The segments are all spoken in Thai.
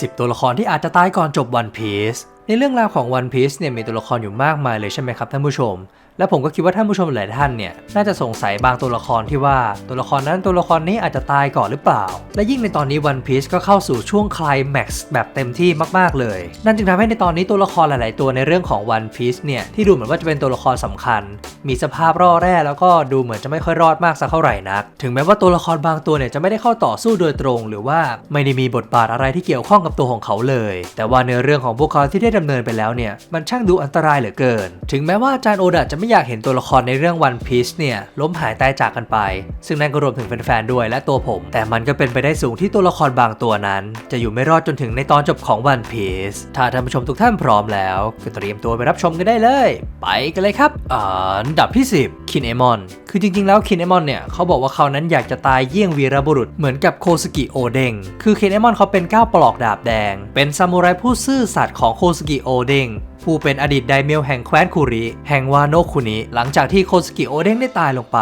10 ตัวละครที่อาจจะตายก่อนจบวันพีซ ในเรื่องราวของ One Piece เนี่ยมีตัวละครอยู่มากมายเลยใช่ไหมครับท่านผู้ชม และผมก็คิดว่าท่านผู้ชมหลายท่านเนี่ยน่าจะสงสัยบางตัวละครที่ว่าตัวละครนั้นตัวละครนี้อาจจะตายก่อนหรือเปล่า และยิ่งในตอนนี้ One Piece ก็เข้าสู่ช่วงคลายแม็กซ์แบบเต็มที่มากๆเลย นั่นจึงทำให้ในตอนนี้ตัวละครหลาย ๆ ตัวในเรื่องของ One Piece เนี่ยที่ดูเหมือนว่าจะเป็นตัวละครสำคัญ มีสภาพร่อแร่แล้วก็ดูเหมือนจะไม่ค่อยรอดมากสักเท่าไหร่นัก ถึงแม้ว่าตัวละครบางตัวเนี่ยจะไม่ได้เข้าต่อสู้โดยตรง หรือว่าไม่ได้มีบทบาทอะไรที่เกี่ยวข้องกับตัวของเขาเลย แต่ว่าเนื้อเรื่องของพวกเขาที่ได้ดำเนินไปแล้วเนี่ยมันช่างดูอันตรายเหลือเกิน ถึงแม้ว่าอาจารย์โอดะจะไม่อยากเห็นตัวละครในเรื่องวันพีชเนี่ยล้มหายตายจากกันไป ซึ่งนั่นก็รวมถึงแฟนๆด้วยและตัวผม แต่มันก็เป็นไปได้สูงที่ตัวละครบางตัวนั้น จะอยู่ไม่รอดจนถึงในตอนจบของวันพีชถ้าท่านผู้ชมทุกท่านพร้อมแล้ว ก็เตรียมตัวไปรับชมกันได้เลย ไปกันเลยครับอันดับที่ 10 คินเอมอน คือจริงๆ แล้วคินเอมอนเนี่ยเขาบอกว่าเขานั้นอยากจะตายเยี่ยงวีรบุรุษเหมือนกับโคสกิโอเดง คือคินเอมอนเขาเป็นก้าวปลอกดาบแดง เป็นซามูไรผู้ซื่อสัตย์ของโคสกิโอเดงผู้เป็นอดีตไดเมียวแห่งแคว้นคุริ แห่งวาโนคุนิ หลังจากที่โคสกิโอเด้งได้ตายลงไป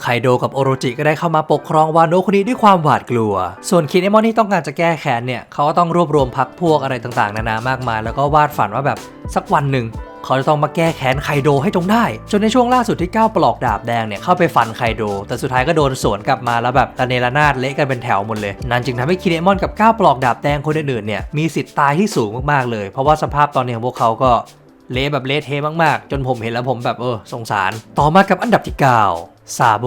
ไคโดกับโอโรจิก็ได้เข้ามาปกครองวาโนคุนิด้วยความหวาดกลัว ส่วนคินเอมอนที่ต้องการจะแก้แค้นเนี่ย เขาก็ต้องรวบรวมพักพวกอะไรต่างๆ นานามากมาย แล้วก็วาดฝันว่าแบบสักวันหนึ่ง เขาจะต้องมาแก้แค้นไคโดให้จงได้ จนในช่วงล่าสุดที่ก้าวปลอกดาบแดงเนี่ยเข้าไปฟันไคโด แต่สุดท้ายก็โดนสวนกลับมาแล้วแบบระเนระนาดเละกันเป็นแถวหมดเลย นั่นจึงทำให้คิเอมอนกับก้าวปลอกดาบแดงคนอื่นๆเนี่ยมีสิทธิ์ตายที่สูงมากๆเลย เพราะว่าสภาพตอนนี้ของพวกเขาก็เละแบบเละเทะมากๆ จนผมเห็นแล้วผมแบบเออสงสาร ต่อมากับอันดับที่9 ซาโบ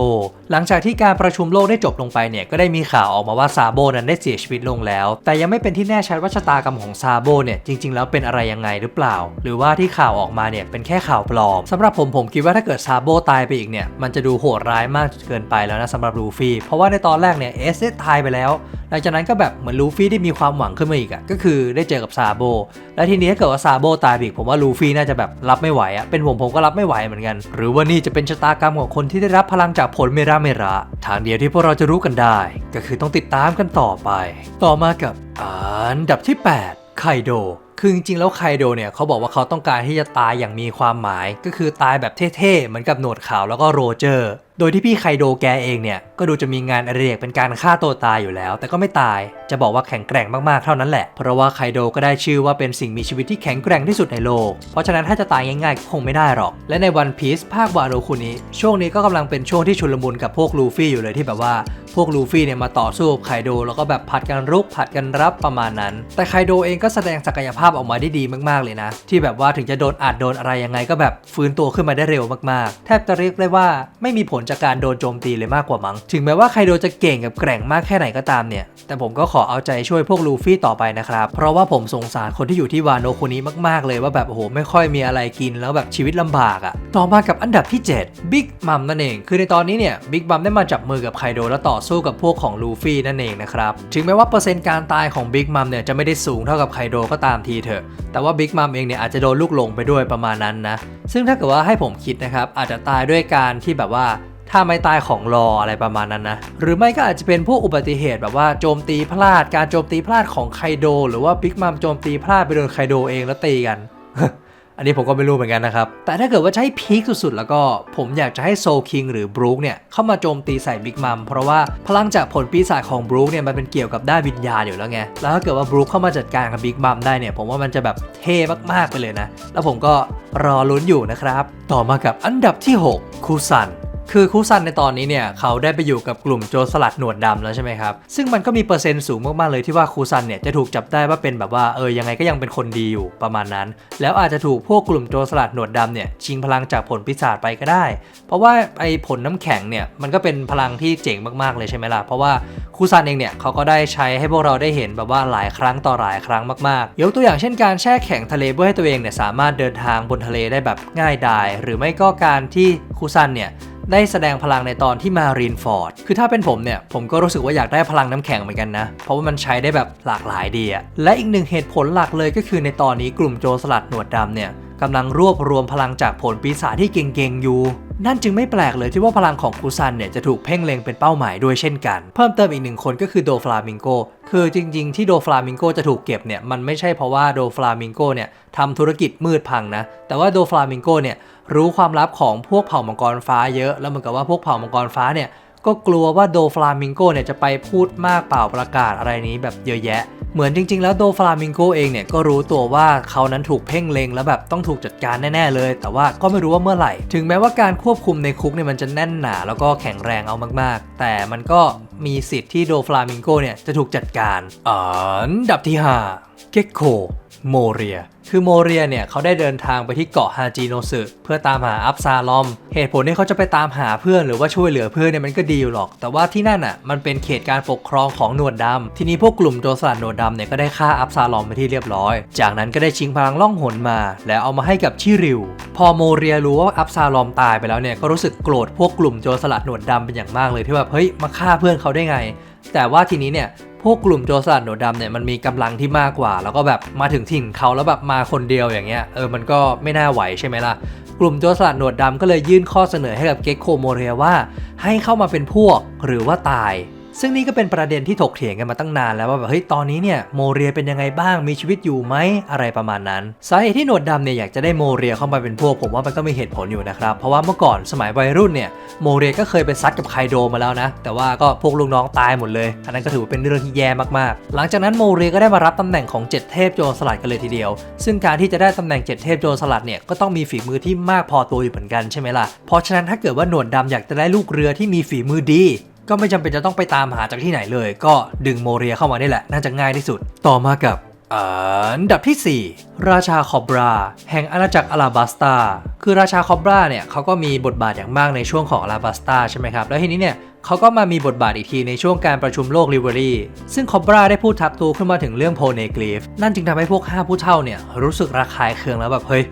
หลังจากที่การประชุมโลกได้จบลงไปเนี่ยก็ได้มีข่าวออกมาว่าซาโบนั้นได้เสียชีวิตลงแล้ว แต่ยังไม่เป็นที่แน่ชัดว่าชะตากรรมของซาโบเนี่ยจริง ๆ แล้วเป็นอะไรยังไงหรือเปล่า หรือว่าที่ข่าวออกมาเนี่ยเป็นแค่ข่าวปลอมสำหรับผมผมคิดว่าถ้าเกิดซาโบตายไปอีกเนี่ยมันจะดูโหดร้ายมากจนเกินไปแล้วนะสำหรับลูฟี่เพราะว่าในตอนแรกเนี่ยเอสได้ตายไปแล้ว ลังจากนั้นก็แบบเหมือนลูฟี่ได้มีความหวังขึ้นมาอีกอะก็คือได้เจอกับซาโบ และทีนี้ถ้าเกิดว่าซาโบตายอีกผมว่าลูฟี่น่าจะแบบรับไม่ไหวอะเป็นผมผมก็รับไม่ไหวเหมือนกัน หรือว่านี่จะเป็นชะตากรรมของคนที่ได้รับพลังจากผลเมราเมระทางเดียวที่พวกเราจะรู้กันได้ ก็คือต้องติดตามกันต่อไป ต่อมากับอันดับที่ 8 ไคโดคือจริงๆแล้วไคโดเนี่ยเขาบอกว่าเขาต้องการที่จะตายอย่างมีความหมาย ก็คือตายแบบเท่ๆ เหมือนกับหนวดขาวแล้วก็โรเจอร์ โดยที่พี่ไคโดแกเองเนี่ย ก็ดูจะมีงานอดิเรกเป็นการฆ่าตัวตายอยู่แล้ว แต่ก็ไม่ตาย จะบอกว่าแข็งแกร่งมากๆเท่านั้นแหละ เพราะว่าไคโดก็ได้ชื่อว่าเป็นสิ่งมีชีวิตที่แข็งแกร่งที่สุดในโลก เพราะฉะนั้นถ้าจะตายง่ายๆก็คงไม่ได้หรอก และในวันพีซภาควาโรคุนี้ ช่วงนี้ก็กำลังเป็นช่วงที่ชุลมุนกับพวกลูฟี่อยู่เลยที่แบบว่า พวกลูฟี่เนี่ยมาต่อสู้กับไคโดแล้วก็แบบผัดกันรุกผัดกันรับประมาณนั้น แต่ไคโดเองก็แสดงศักยภาพออกมาได้ดีมากๆเลยนะ ที่แบบว่าถึงจะโดนอัดโดนอะไรยังไงก็แบบฟื้นตัวขึ้นมาได้เร็วมากๆ แทบจะเรียกได้ว่าไม่มีผลจากการโดนโจมตีเลยมากกว่ามั้ง ถึงแม้ว่าไคโดจะเก่งกับแกร่งมากแค่ไหนก็ตามเนี่ย แต่ผมก็ขอเอาใจช่วยพวกลูฟี่ต่อไปนะครับ เพราะว่าผมสงสารคนที่อยู่ที่วานโนคุนี้มากๆเลยว่าแบบโอ้โหไม่ค่อยมีอะไรกินแล้วแบบชีวิตลำบากอะ่ะ ต่อมากับอันดับที่7 Big Mom นั่นเอง คือในตอนนี้เนี่ย Big Mom ได้มาจับมือกับไคโดแล้วต่อสู้กับพวกของลูฟี่นั่นเองนะครับ ถึงแม้ว่าเปอร์เซ็นต์การตายของ Big Mom เนี่ยจะไม่ได้สูงเท่ากับไคโดก็ตามทีเถอะ แต่ว่า Big Mom เองเนี่ยอาจจะโดนลูกหลงไปด้วยประมาณนั้นนะ ซึ่งถ้าเกิดว่าให้ผมคิดนะครับอาจจะตายด้วยการที่แบบว่า ถ้าไม่ตายของรออะไรประมาณนั้นนะ หรือไม่ก็อาจจะเป็นพวกอุบัติเหตุแบบว่าโจมตีพลาด การโจมตีพลาดของไคโด หรือว่าบิ๊กมัมโจมตีพลาดไปโดนไคโดเองแล้วตีกันอันนี้ผมก็ไม่รู้เหมือนกันนะครับ แต่ถ้าเกิดว่าให้พีคสุดๆ แล้วก็ผมอยากจะให้โซคิงหรือบรูคเนี่ย เข้ามาโจมตีใส่บิ๊กมัม เพราะว่าพลังจากผลปีศาจของบรูคเนี่ย มันเป็นเกี่ยวกับด้านวิญญาณอยู่แล้วไง แล้วถ้าเกิดว่าบรูคเข้ามาจัดการกับบิ๊กมัมได้เนี่ย ผมว่ามันจะแบบเท่มากๆไปเลยนะ แล้วผมก็รอลุ้นอยู่นะครับ ต่อมากับอันดับที่ 6 คูซัน คือคูซันในตอนนี้เนี่ยเขาได้ไปอยู่กับกลุ่มโจรสลัดหนวดดำแล้วใช่ไหมครับ ซึ่งมันก็มีเปอร์เซ็นต์สูงมากๆเลยที่ว่าคูซันเนี่ยจะถูกจับได้ว่าเป็นแบบว่าเออยังไงก็ยังเป็นคนดีอยู่ประมาณนั้น แล้วอาจจะถูกพวกกลุ่มโจรสลัดหนวดดำเนี่ยชิงพลังจากผลปีศาจไปก็ได้ เพราะว่าไอ้ผลน้ำแข็งเนี่ยมันก็เป็นพลังที่เจ๋งมากๆเลยใช่ไหมล่ะเพราะว่าคูซันเองเนี่ยเขาก็ได้ใช้ให้พวกเราได้เห็นแบบว่าหลายครั้งต่อหลายครั้งมากๆยกตัวอย่างเช่นการแช่แข็งทะเลเพื่อให้ตัวเองเนี่ยสามารถเดินทางบนทะเลได้แบบง่ายดาย หรือไม่ก็การที่คูซันเนี่ย ได้แสดงพลังในตอนที่มารีนฟอร์ด คือถ้าเป็นผมเนี่ย ผมก็รู้สึกว่าอยากได้พลังน้ำแข็งเหมือนกันนะ เพราะว่ามันใช้ได้แบบหลากหลายดีอะและอีกหนึ่งเหตุผลหลักเลยก็คือในตอนนี้กลุ่มโจรสลัดหนวดดำเนี่ยกำลังรวบรวมพลังจากผลปีศาจที่เก่งๆอยู่ นั่นจึงไม่แปลกเลยที่ว่าพลังของคูซันเนี่ยจะถูกเพ่งเล็งเป็นเป้าหมายด้วยเช่นกัน เพิ่มเติมอีกหนึ่งคนก็คือโดฟลามิงโกคือจริงๆ ที่โดฟลามิงโกจะถูกเก็บเนี่ยมันไม่ใช่เพราะว่าโดฟลามิงโกเนี่ยทำธุรกิจมืดพังนะ แต่ว่าโดฟลามิงโกเนี่ยรู้ความลับของพวกเผ่ามังกรฟ้าเยอะ แล้วเหมือนกับว่าพวกเผ่ามังกรฟ้าเนี่ยก็กลัวว่าโดฟลามิงโกเนี่ยจะไปพูดมากเปล่าประกาศอะไรนี้แบบเยอะแยะ เหมือนจริง ๆ แล้วโดฟลามิงโกเองเนี่ยก็รู้ตัวว่าเขานั้นถูกเพ่งเล็งแล้วแบบต้องถูกจัดการแน่ ๆ เลย แต่ว่าก็ไม่รู้ว่าเมื่อไหร่ ถึงแม้ว่าการควบคุมในคุกเนี่ยมันจะแน่นหนาแล้วก็แข็งแรงเอามาก ๆ แต่มันก็มีสิทธิ์ที่โดฟลามิงโกเนี่ยจะถูกจัดการอันดับที่5เก็กโค โมเรีย คือโมเรียเนี่ยเขาได้เดินทางไปที่เกาะฮาจิโนสึเพื่อตามหาอับซาลอม เหตุผลที่เขาจะไปตามหาเพื่อนหรือว่าช่วยเหลือเพื่อนเนี่ยมันก็ดีอยู่หรอก แต่ว่าที่นั่นอะมันเป็นเขตการปกครองของหนวดดำทีนี้พวกกลุ่มโจรสลัดหนวดดำเนี่ยก็ได้ฆ่าอับซาลอมไปที่เรียบร้อย จากนั้นก็ได้ชิงพลังล่องหนมา แล้วเอามาให้กับชิริว พอโมเรียรู้ว่าอับซาลอมตายไปแล้วเนี่ยก็รู้สึกโกรธพวกกลุ่มโจรสลัดหนวดดำเป็นอย่างมากเลยที่แบบเฮ้ยมาฆ่าเพื่อนเขาได้ไงแต่ว่าทีนี้เนี่ย พวกกลุ่มโจรสลัดหนวดดำเนี่ยมันมีกำลังที่มากกว่า แล้วก็แบบมาถึงถิ่นเขาแล้วแบบมาคนเดียวอย่างเงี้ยเออมันก็ไม่น่าไหวใช่ไหมล่ะ กลุ่มโจรสลัดหนวดดำก็เลยยื่นข้อเสนอให้กับเก็กโคโมเรียว่า ให้เข้ามาเป็นพวกหรือว่าตาย ซึ่งนี่ก็เป็นประเด็นที่ถกเถียงกันมาตั้งนานแล้วว่าแบบเฮ้ยตอนนี้เนี่ยโมเรียเป็นยังไงบ้างมีชีวิตอยู่ไหมอะไรประมาณนั้นสาเหตุที่หนวดดำเนี่ยอยากจะได้โมเรียเข้ามาเป็นพวกผมว่ามันก็มีเหตุผลอยู่นะครับเพราะว่าเมื่อก่อนสมัยวัยรุ่นเนี่ยโมเรียก็เคยไปซัดกับไคโดมาแล้วนะ แต่ว่าก็พวกลูกน้องตายหมดเลย อันนั้นก็ถือว่าเป็นเรื่องที่แย่มากๆ หลังจากนั้นโมเรียก็ได้มารับตำแหน่งของเจ็ดเทพโจรสลัดกันเลยทีเดียว ซึ่งการที่จะได้ตำแหน่งเจ็ดเทพโจรสลัดเนี่ยก็ต้องมีฝีมือที่มากพอตัวอยู่เหมือนกันใช่ไหมล่ะเพราะฉะนั้นถ้าเกิดว่าหนวดดำอยากจะได้ลูกเรือที่มีฝีมือดี ก็ไม่จำเป็นจะต้องไปตามหาจากที่ไหนเลย ก็ดึงโมเรียเข้ามานี่แหละ น่าจะง่ายที่สุด ต่อมากับอันดับที่ 4 ราชาคอบรา แห่งอาณาจักรอาราบัสตา คือราชาคอบราเนี่ยเขาก็มีบทบาทอย่างมากในช่วงของอาราบัสตาใช่ไหมครับ แล้วทีนี้เนี่ยเขาก็มามีบทบาทอีกทีในช่วงการประชุมโลกริเวอรี่ ซึ่งคอบราได้พูดทักทูขึ้นมาถึงเรื่องโพเนกลีฟ นั่นจึงทำให้พวก 5 ผู้เฒ่าเนี่ยรู้สึกระคายเคืองแล้วแบบเฮ้ย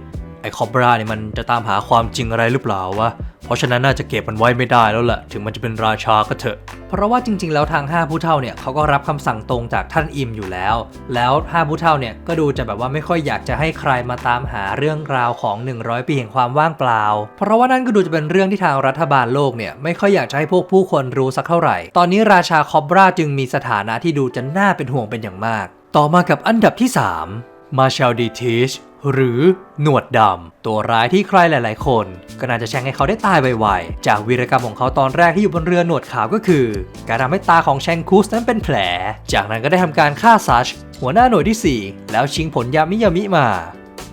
ไอคอบราเนี่ยมันจะตามหาความจริงอะไรหรือเปล่าวะ เพราะฉะนั้นน่าจะเก็บมันไว้ไม่ได้แล้วแหละถึงมันจะเป็นราชาก็เถอะ เพราะว่าจริง ๆ แล้วทาง 5 ผู้เฒ่าเนี่ยเขาก็รับคำสั่งตรงจากท่านอิมอยู่แล้ว แล้ว 5 ผู้เฒ่าเนี่ยก็ดูจะแบบว่าไม่ค่อยอยากจะให้ใครมาตามหาเรื่องราวของ 100 ปีแห่งความว่างเปล่า เพราะว่านั่นก็ดูจะเป็นเรื่องที่ทางรัฐบาลโลกเนี่ยไม่ค่อยอยากจะให้พวกผู้คนรู้สักเท่าไหร่ ตอนนี้ราชาคอบราจึงมีสถานะที่ดูจะน่าเป็นห่วงเป็นอย่างมาก ต่อมากับอันดับที่ 3 มาเชลดีทิชหรือหนวดดำ ตัวร้ายที่ใครหลาย ๆ คน ก็น่าจะแช่งให้เขาได้ตายไวๆ จากวีรกรรมของเขาตอนแรกที่อยู่บนเรือหนวดขาวก็คือ การทำให้ตาของแชงคุสนั้นเป็นแผล จากนั้นก็ได้ทำการฆ่าซัชหัวหน้าหน่วยที่ 4 แล้วชิงผลยามิยามิมา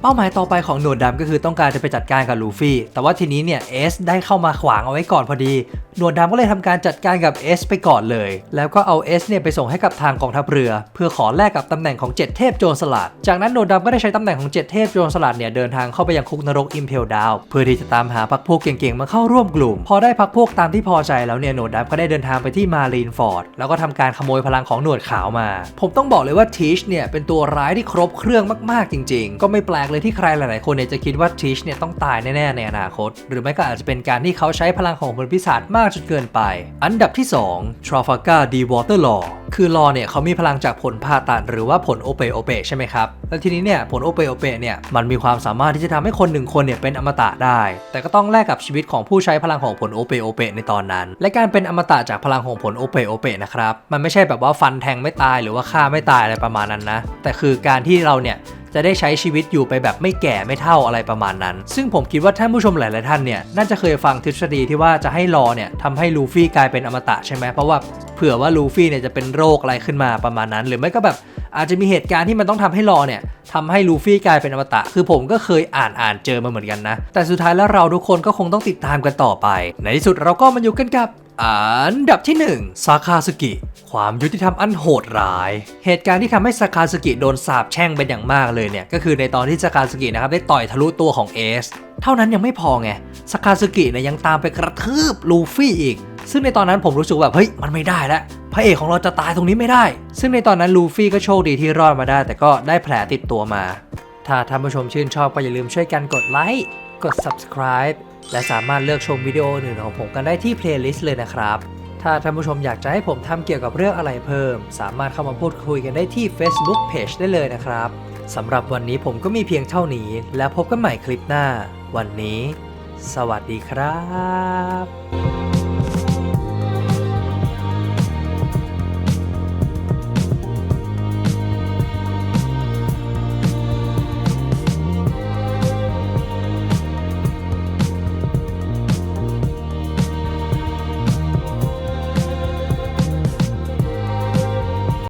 เป้าหมายต่อไปของหนวดดำก็คือต้องการจะไปจัดการกับลูฟี่ แต่ว่าทีนี้เนี่ยเอสได้เข้ามาขวางเอาไว้ก่อนพอดี หนวดดำก็เลยทำการจัดการกับเอสไปก่อนเลย แล้วก็เอาเอสเนี่ยไปส่งให้กับทางกองทัพเรือ เพื่อขอแลกกับตำแหน่งของเจ็ดเทพโจรสลัด จากนั้นหนวดดำก็ได้ใช้ตำแหน่งของเจ็ดเทพโจรสลัดเนี่ยเดินทางเข้าไปยังคุกนรกอิมเพลดาวเพื่อที่จะตามหาพักพวกเก่งๆมาเข้าร่วมกลุ่ม พอได้พักพวกตามที่พอใจแล้วเนี่ยหนวดดำก็ได้เดินทางไปที่มารีนฟอร์ดแล้วก็ทำการขโมยพลังของหนวดขาวมา ผมต้องบอกเลยว่าทีชเนี่ยเป็นตัวร้ายที่ครบเครื่องมากๆจริง ๆ ก็ไม่แปลกเลยที่ใครหลายๆ คนเนี่ยจะคิดว่าทีชเนี่ยต้องตายแน่ๆในอนาคต หรือไม่ก็อาจจะเป็นการที่เขาใช้พลังของผลพิศาจมากจนเกินไป อันดับที่ 2 Trafalgar d w a t e r Law คือลอเนี่ยเขามีพลังจากผลผ่าตัดหรือว่าผลโอเปโอเปใช่ไหมครับ แล้วทีนี้เนี่ยผลโอเปโอเปเนี่ยมันมีความสามารถที่จะทำให้คนหนึ่งคนเนี่ยเป็นอมตะได้ แต่ก็ต้องแลกกับชีวิตของผู้ใช้พลังของผลโอเปโอเปในตอนนั้น และการเป็นอมตะจากพลังของผลโอเปโอเปนะครับ มันไม่ใช่แบบว่าฟันแทงไม่ตายหรือว่าฆ่าไม่ตายอะไรประมาณนั้นนะ แต่คือการที่เราเนี่ย จะได้ใช้ชีวิตอยู่ไปแบบไม่แก่ไม่เท่าอะไรประมาณนั้น ซึ่งผมคิดว่าท่านผู้ชมหลาย ๆ ท่านเนี่ยน่าจะเคยฟังทฤษฎีที่ว่าจะให้รอเนี่ยทำให้ลูฟี่กลายเป็นอมตะใช่ไหมเพราะว่าเผื่อว่าลูฟี่เนี่ยจะเป็นโรคอะไรขึ้นมาประมาณนั้น หรือไม่ก็แบบอาจจะมีเหตุการณ์ที่มันต้องทำให้รอเนี่ยทำให้ลูฟี่กลายเป็นอมตะ คือผมก็เคยอ่านอ่านเจอมาเหมือนกันนะ แต่สุดท้ายแล้วเราทุกคนก็คงต้องติดตามกันต่อไป ในที่สุดเราก็มาอยู่กันกับ อันดับที่1ซาคาสึกิความยุติธรรมอันโหดร้าย เหตุการณ์ที่ทำให้ซาคาสึกิโดนสาปแช่งเป็นอย่างมากเลยเนี่ย ก็คือในตอนที่ซาคาสึกินะครับได้ต่อยทะลุตัวของเอส เท่านั้นยังไม่พอไงซาคาสึกิเนี่ยยังตามไปกระทืบลูฟี่อีก ซึ่งในตอนนั้นผมรู้สึกแบบเฮ้ยมันไม่ได้แล้วพระเอกของเราจะตายตรงนี้ไม่ได้ ซึ่งในตอนนั้นลูฟี่ก็โชคดีที่รอดมาได้ แต่ก็ได้แผลติดตัวมา ถ้าท่านผู้ชมชื่นชอบก็อย่าลืมช่วยกันกดไลค์ กด subscribe และสามารถเลือกชมวิดีโออื่นของผมกันได้ที่ playlist เลยนะครับ ถ้าท่านผู้ชมอยากจะให้ผมทำเกี่ยวกับเรื่องอะไรเพิ่ม สามารถเข้ามาพูดคุยกันได้ที่ Facebook Page ได้เลยนะครับ สำหรับวันนี้ผมก็มีเพียงเท่านี้ แล้วพบกันใหม่คลิปหน้า วันนี้ สวัสดีครับ